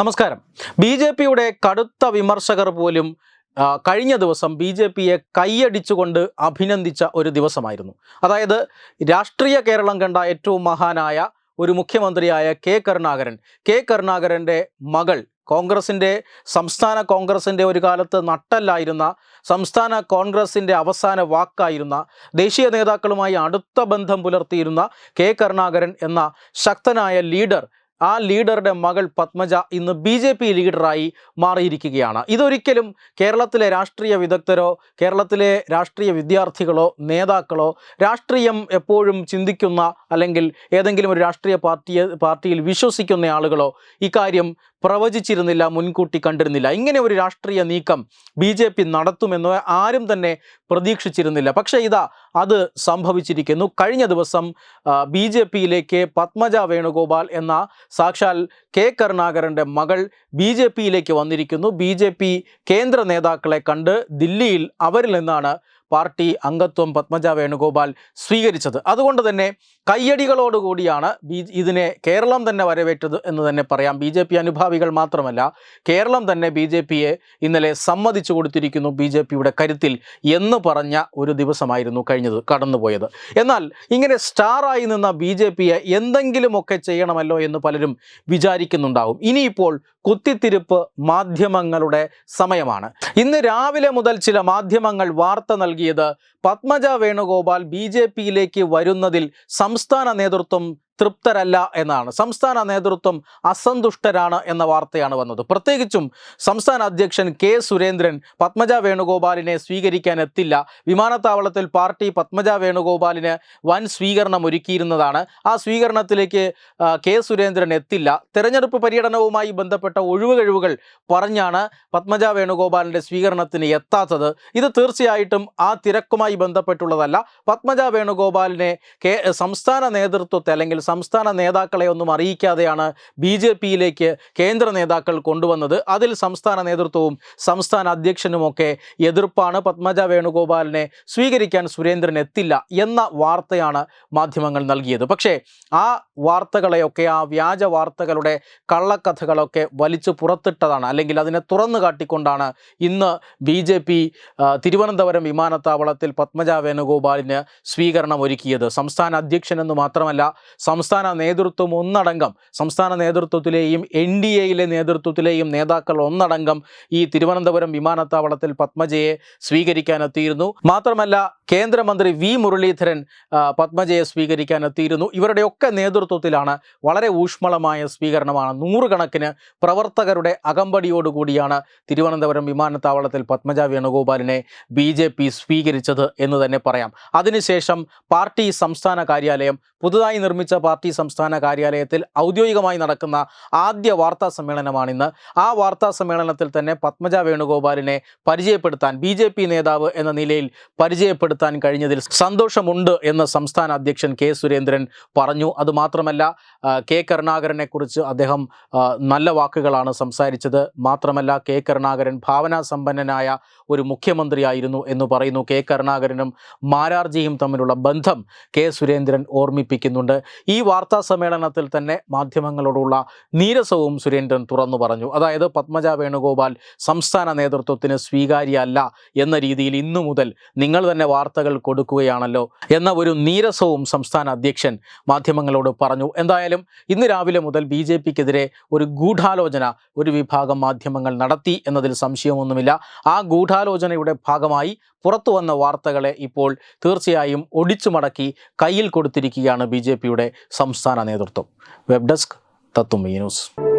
നമസ്കാരം. B J പിയുടെ കടുത്ത വിമർശകർ പോലും കഴിഞ്ഞ ദിവസം ബി ജെ പിയെ കൈയടിച്ചുകൊണ്ട് അഭിനന്ദിച്ച ഒരു ദിവസമായിരുന്നു. അതായത് രാഷ്ട്രീയ കേരളം കണ്ട ഏറ്റവും മഹാനായ ഒരു മുഖ്യമന്ത്രിയായ കെ കരുണാകരൻ. കെ കരുണാകരന്റെ മകൾ കോൺഗ്രസിന്റെ സംസ്ഥാന കോൺഗ്രസിന്റെ ഒരു കാലത്ത് നട്ടല്ലായിരുന്ന സംസ്ഥാന കോൺഗ്രസിന്റെ അവസാന വാക്കായിരുന്ന ദേശീയ നേതാക്കളുമായി അടുത്ത ബന്ധം പുലർത്തിയിരുന്ന കെ കരുണാകരൻ എന്ന ശക്തനായ ലീഡർ ആ ലീഡറുടെ മകൾ പത്മജ ഇന്ന് ബി ജെ പി ലീഡറായി മാറിയിരിക്കുകയാണ്. ഇതൊരിക്കലും കേരളത്തിലെ രാഷ്ട്രീയ വിദഗ്ധരോ കേരളത്തിലെ രാഷ്ട്രീയ വിദ്യാർത്ഥികളോ നേതാക്കളോ രാഷ്ട്രീയം എപ്പോഴും ചിന്തിക്കുന്ന അല്ലെങ്കിൽ ഏതെങ്കിലും ഒരു രാഷ്ട്രീയ പാർട്ടിയെ പാർട്ടിയിൽ വിശ്വസിക്കുന്ന ആളുകളോ ഇക്കാര്യം പ്രവചിച്ചിരുന്നില്ല മുൻകൂട്ടി കണ്ടിരുന്നില്ല. ഇങ്ങനെ ഒരു രാഷ്ട്രീയ നീക്കം ബി ജെ പി നടത്തുമെന്ന് ആരും തന്നെ പ്രതീക്ഷിച്ചിരുന്നില്ല. പക്ഷേ ഇതാ അത് സംഭവിച്ചിരിക്കുന്നു. കഴിഞ്ഞ ദിവസം ബി ജെ പിയിലേക്ക് പത്മജ വേണുഗോപാൽ എന്ന സാക്ഷാൽ കെ കരുണാകരന്റെ മകൾ ബി ജെ പിയിലേക്ക് വന്നിരിക്കുന്നു. ബി ജെ പി കേന്ദ്ര നേതാക്കളെ കണ്ട് ദില്ലിയിൽ അവരിൽ നിന്നാണ് പാർട്ടി അംഗത്വം പത്മജ വേണുഗോപാൽ സ്വീകരിച്ചത്. അതുകൊണ്ട് തന്നെ കയ്യടികളോടുകൂടിയാണ് ബി ഇതിനെ കേരളം തന്നെ വരവേറ്റത് എന്ന് തന്നെ പറയാം. ബി ജെ പി അനുഭാവികൾ മാത്രമല്ല കേരളം തന്നെ ബി ജെ പിയെ ഇന്നലെ സമ്മതിച്ചു കൊടുത്തിരിക്കുന്നു ബി ജെ പിയുടെ കരുത്തിൽ എന്ന് പറഞ്ഞ ഒരു ദിവസമായിരുന്നു കഴിഞ്ഞത് കടന്നുപോയത്. എന്നാൽ ഇങ്ങനെ സ്റ്റാറായി നിന്ന ബി ജെ പിയെ എന്തെങ്കിലുമൊക്കെ ചെയ്യണമല്ലോ എന്ന് പലരും വിചാരിക്കുന്നുണ്ടാവും. ഇനിയിപ്പോൾ കുത്തിത്തിരിപ്പ് മാധ്യമങ്ങളുടെ സമയമാണ്. ഇന്ന് രാവിലെ മുതൽ ചില മാധ്യമങ്ങൾ വാർത്ത നൽകിയത്. പത്മജ വേണുഗോപാൽ ബി ജെ പിയിലേക്ക് വരുന്നതിൽ സംസ്ഥാന നേതൃത്വം തൃപ്തരല്ല എന്നാണ്. സംസ്ഥാന നേതൃത്വം അസന്തുഷ്ടരാണ് എന്ന വാർത്തയാണ് വന്നത്. പ്രത്യേകിച്ചും സംസ്ഥാന അധ്യക്ഷൻ കെ സുരേന്ദ്രൻ പത്മജ വേണുഗോപാലിനെ സ്വീകരിക്കാൻ എത്തില്ല വിമാനത്താവളത്തിൽ പാർട്ടി പത്മജ വേണുഗോപാലിന് വൻ സ്വീകരണം ഒരുക്കിയിരുന്നതാണ് ആ സ്വീകരണത്തിലേക്ക് കെ സുരേന്ദ്രൻ എത്തില്ല. തെരഞ്ഞെടുപ്പ് പര്യടനവുമായി ബന്ധപ്പെട്ട ഒഴിവുകഴിവുകൾ പറഞ്ഞാണ് പത്മജ വേണുഗോപാലിന്റെ സ്വീകരണത്തിന് എത്താത്തത്. ഇത് തീർച്ചയായിട്ടും ആ തിരക്കുമായി ബന്ധപ്പെട്ടുള്ളതല്ല. പത്മജ വേണുഗോപാലിനെ സംസ്ഥാന നേതൃത്വത്തെ അല്ലെങ്കിൽ സംസ്ഥാന നേതാക്കളെ ഒന്നും അറിയിക്കാതെയാണ് ബി ജെ പിയിലേക്ക് കേന്ദ്ര നേതാക്കൾ കൊണ്ടുവന്നത്. അതിൽ സംസ്ഥാന നേതൃത്വവും സംസ്ഥാന അധ്യക്ഷനുമൊക്കെ എതിർപ്പാണ്. പത്മജ വേണുഗോപാലിനെ സ്വീകരിക്കാൻ സുരേന്ദ്രൻ എത്തില്ല എന്ന വാർത്തയാണ് മാധ്യമങ്ങൾ നൽകിയത്. പക്ഷേ ആ വാർത്തകളെയൊക്കെ ആ വ്യാജ വാർത്തകളുടെ കള്ളക്കഥകളൊക്കെ വലിച്ചു പുറത്തിട്ടതാണ്. അല്ലെങ്കിൽ അതിനെ തുറന്നു കാട്ടിക്കൊണ്ടാണ് ഇന്ന് ബി ജെ പി തിരുവനന്തപുരം വിമാനത്താവളത്തിൽ പത്മജ വേണുഗോപാലിന് സ്വീകരണം ഒരുക്കിയത് സംസ്ഥാന അധ്യക്ഷനെന്ന് മാത്രമല്ല സംസ്ഥാന നേതൃത്വം ഒന്നടങ്കം സംസ്ഥാന നേതൃത്വത്തിലെയും എൻ ഡി എയിലെ നേതൃത്വത്തിലെയും നേതാക്കൾ ഒന്നടങ്കം ഈ തിരുവനന്തപുരം വിമാനത്താവളത്തിൽ പത്മജയെ സ്വീകരിക്കാനെത്തിയിരുന്നു. മാത്രമല്ല കേന്ദ്രമന്ത്രി വി മുരളീധരൻ പത്മജയെ സ്വീകരിക്കാനെത്തിയിരുന്നു. ഇവരുടെയൊക്കെ നേതൃത്വത്തിലാണ് വളരെ ഊഷ്മളമായ സ്വീകരണമാണ്. നൂറുകണക്കിന് പ്രവർത്തകരുടെ അകമ്പടിയോടുകൂടിയാണ് തിരുവനന്തപുരം വിമാനത്താവളത്തിൽ പത്മജ വേണുഗോപാലിനെ ബി ജെ പി സ്വീകരിച്ചത് എന്ന് തന്നെ പറയാം. അതിനുശേഷം പാർട്ടി സംസ്ഥാന കാര്യാലയം പുതുതായി നിർമ്മിച്ച പാർട്ടി സംസ്ഥാന കാര്യാലയത്തിൽ ഔദ്യോഗികമായി നടക്കുന്ന ആദ്യ വാർത്താ സമ്മേളനമാണിന്ന് ആ വാർത്താ സമ്മേളനത്തിൽ തന്നെ പത്മജ വേണുഗോപാലിനെ പരിചയപ്പെടുത്താൻ ബി ജെ പി നേതാവ് എന്ന നിലയിൽ പരിചയപ്പെടുത്താൻ കഴിഞ്ഞതിൽ സന്തോഷമുണ്ട് എന്ന് സംസ്ഥാന അധ്യക്ഷൻ കെ സുരേന്ദ്രൻ പറഞ്ഞു. അതുമാത്രമല്ല കെ കരുണാകരനെ കുറിച്ച് അദ്ദേഹം നല്ല വാക്കുകളാണ് സംസാരിച്ചത്. മാത്രമല്ല കെ കരുണാകരൻ ഭാവനാ സമ്പന്നനായ ഒരു മുഖ്യമന്ത്രിയായിരുന്നു എന്ന് പറയുന്നു. കെ കരുണാകരനും മാരാർജിയും തമ്മിലുള്ള ബന്ധം കെ സുരേന്ദ്രൻ ഓർമ്മിപ്പിക്കുന്നുണ്ട്. ഈ വാർത്താ സമ്മേളനത്തിൽ തന്നെ മാധ്യമങ്ങളോടുള്ള നീരസവും സുരേന്ദ്രൻ തുറന്നു പറഞ്ഞു. അതായത് പത്മജ വേണുഗോപാൽ സംസ്ഥാന നേതൃത്വത്തിന് സ്വീകാര്യമല്ല എന്ന രീതിയിൽ ഇന്നു മുതൽ നിങ്ങൾ തന്നെ വാർത്തകൾ കൊടുക്കുകയാണല്ലോ എന്ന ഒരു നീരസവും സംസ്ഥാന അധ്യക്ഷൻ മാധ്യമങ്ങളോട് പറഞ്ഞു. എന്തായാലും ഇന്ന് രാവിലെ മുതൽ ബി ജെ പിക്കെതിരെ ഒരു ഗൂഢാലോചന ഒരു വിഭാഗം മാധ്യമങ്ങൾ നടത്തി എന്നതിൽ സംശയമൊന്നുമില്ല. ആ ഗൂഢാലോചനയുടെ ഭാഗമായി പുറത്തു വന്ന വാർത്തകളെ ഇപ്പോൾ തീർച്ചയായും ഒടിച്ചു മടക്കി കയ്യിൽ കൊടുത്തിരിക്കുകയാണ് ബി സംസ്ഥാന നേതൃത്വം. വെബ് ഡെസ്ക് തത്തുമ്മി ന്യൂസ്.